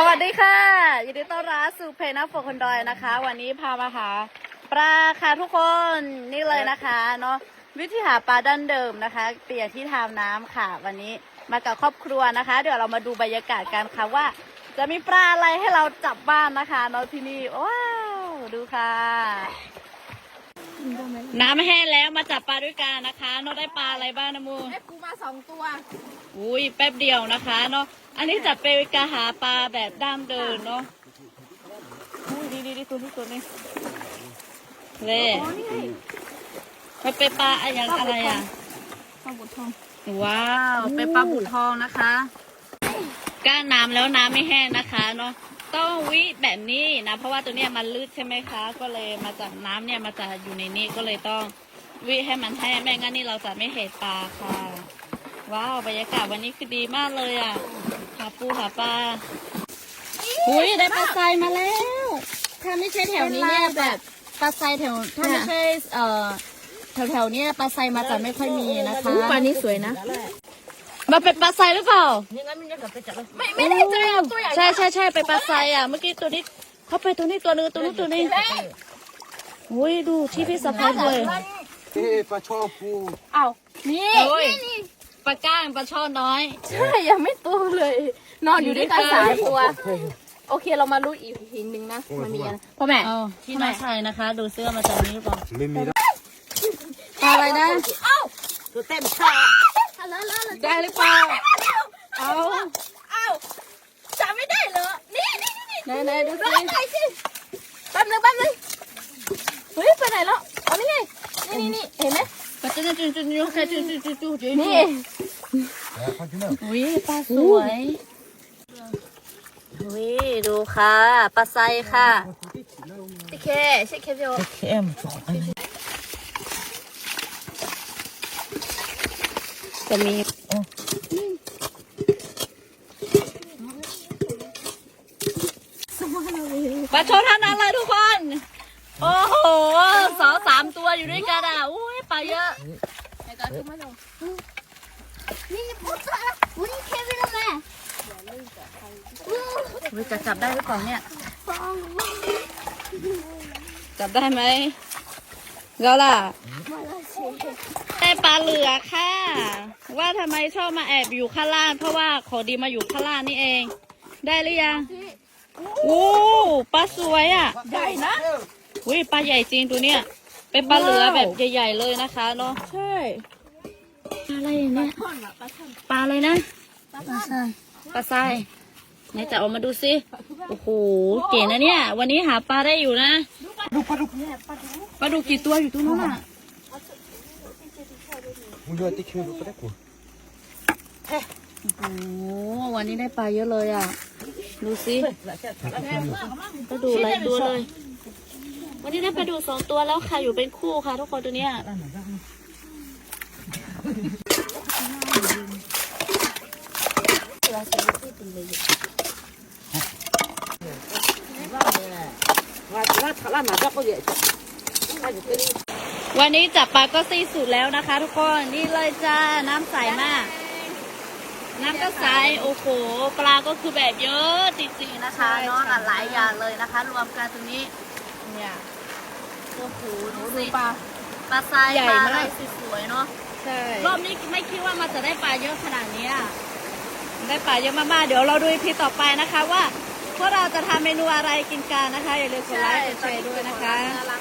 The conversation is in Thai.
สวัสดีค่ะยินดีต้อนรับสู่เพน้ำฝนคนดอยนะคะ วันนี้พามาหาปลาค่ะทุกคนนี่เลยนะคะเนาะวิธีหาปลาดั้นเดิมนะคะ เปลี่ยนที่ทามน้ำค่ะ วันนี้มากับครอบครัวนะคะ เดี๋ยวเรามาดูบรรยากาศกันค่ะว่า จะมีปลาอะไรให้เราจับบ้านนะคะเนาะที่นี่ว้าวดูค่ะ น้ำแห้งแล้วมาจับปลาด้วยกันนะคะเนาะได้ปลาอะไรบ้างนะมูไอ้ปูมาสองตัวอุ้ยแป๊บเดียวนะคะเนาะอันนี้จะเป็นการหาปลาแบบด้ามเดินเนาะอุ้ยดีดีดีตัวนี้ตัวนี้เล่มันเป็นปลาอะไรอย่างอะไรอะปลาบุตรทองว้าวเป็นปลาบุทองนะคะก้านน้ำแล้วน้ำไม่แห้งนะคะเนาะ ต้องวิแบบนี้นะ เพราะว่าตัวเนี้ยมันลืดใช่ไหมคะ ก็เลยมาจากน้ำเนี่ยมาจากอยู่ในนี้ก็เลยต้องวิให้มันแห้งไม่งั้นนี่เราจะไม่เห็นปลาค่ะ ว้าวบรรยากาศวันนี้คือดีมากเลยอะหาปูหาปลาหุยได้ปลาทรายมาแล้ว ถ้าไม่ใช่แถวนี้เนี่ยแบบปลาทรายแถวถ้าไม่ใช่เอ่อแถวแถวๆเนี้ยปลาทรายมาจะไม่ค่อยมีนะคะปลานี้สวยนะ มาเป็นปลาทรายหรือเปล่าไม่ไม่ได้เจอตัวใหญ่ใช่ใช่ใช่เป็นปลาทรายอะ เมื่อกี้ตัวนี้เขาไปตัวนี้ตัวนึงตัวนู้นตัวนี้อุ้ยดูที่พี่สะพายเลยเอ้ปลาช่อปูเอ้านี่โอ้ยนี่นี่ปลาก้างปลาช่อนน้อย ใช่ยังไม่โตเลย นอนอยู่ด้วยกันสามตัว โอเคเรามารู้อีกหินหนึ่งนะมันมีอะไรพ่อแม่เอาที่น้องชายนะคะ ดูเสื้อมาจากนี้หรือเปล่าไม่มีแล้วปลาอะไรนะเอ้าตัวเต็มขา ได้หรือเปล่า เอาเอาจำไม่ได้เหรอ นี่นี่นี่นี่ไหนไหนดูสิอยใจสิแป๊บนึงแป๊บนึงเฮ้ยไปไหนแล้วเอานี่ไง นี่นี่นี่เห็นไหมปลาจุนจุนจุนจุนแค่จุนจุนจุนจุนจุนนี่แล้วพอจุ๊บอุ้ยปลาสวยอุ้ยดูค่ะปลาไซค่ะโอเคใช่เคเดียวเข้มสอง จะมีปลาชว์ท่านนั้นเลยทุกคน โอ้โหสาวสามตัวอยู่ด้วยกันอะอุ้ยปลาเยอะนี่ปุ๊บละอุ้ยเควินแล้วแม่อุ้ยจะจับได้หรือเปล่าเนี่ย จับได้ไหมก็ล่ะ ปลาเหลือค่ะ ว่าทำไมชอบมาแอบอยู่ข้างล่าง เพราะว่าขอดีมาอยู่ข้างล่างนี่เอง ได้หรือยังโอ้ปลาสวยอะใหญ่นะอุ้ยปลาใหญ่จริงตัวเนี้ยเป็นปลาเหลือแบบใหญ่ ๆเลยนะคะเนาะใช่ปลาอะไรเนี่ยปลาอะไรนะปลาทรายปลาทรายไหนจะเออกมาดูสิโอ้โหเก๋นะเนี่ย วันนี้หาปลาได้อยู่นะดูปลาดุกปลาดุกกี่ตัวอยู่ตรงนู้นอะ มึงเยอะติ๊กคิวดูปลาได้กูโอ้โหวันนี้ได้ปลาเยอะเลยอะ ดูสิปลาดุกหลายตัวเลย วันนี้ได้ปลาดุกสองตัวแล้วค่ะอยู่เป็นคู่ค่ะ ทุกคนตัวเนี้ยวัน นี้จับปลาก็ซีสุดแล้วนะคะ ทุกคนนี่เลยจ้าน้ำใสมาก น้ำก็ใสโอ้โหปลาก็คือแบบเยอะจริงๆนะคะเนาะหลายอย่างเลยนะคะ รวมกันตรงนี้เนี่ยโอ้โหดูดูสิปลาปลาทรายใหญ่ปลามากอะไรสวยๆเนาะใช่รอบนี้ไม่คิดว่ามันจะได้ปลาเยอะขนาดนี้อะได้ปลาเยอะมากๆเดี๋ยวเราดูพีต่อไปนะคะว่าพวกเราจะทำเมนูอะไรกินกันนะคะอย่าลืมกดไลค์กดแชร์ด้วยนะคะน่ารัก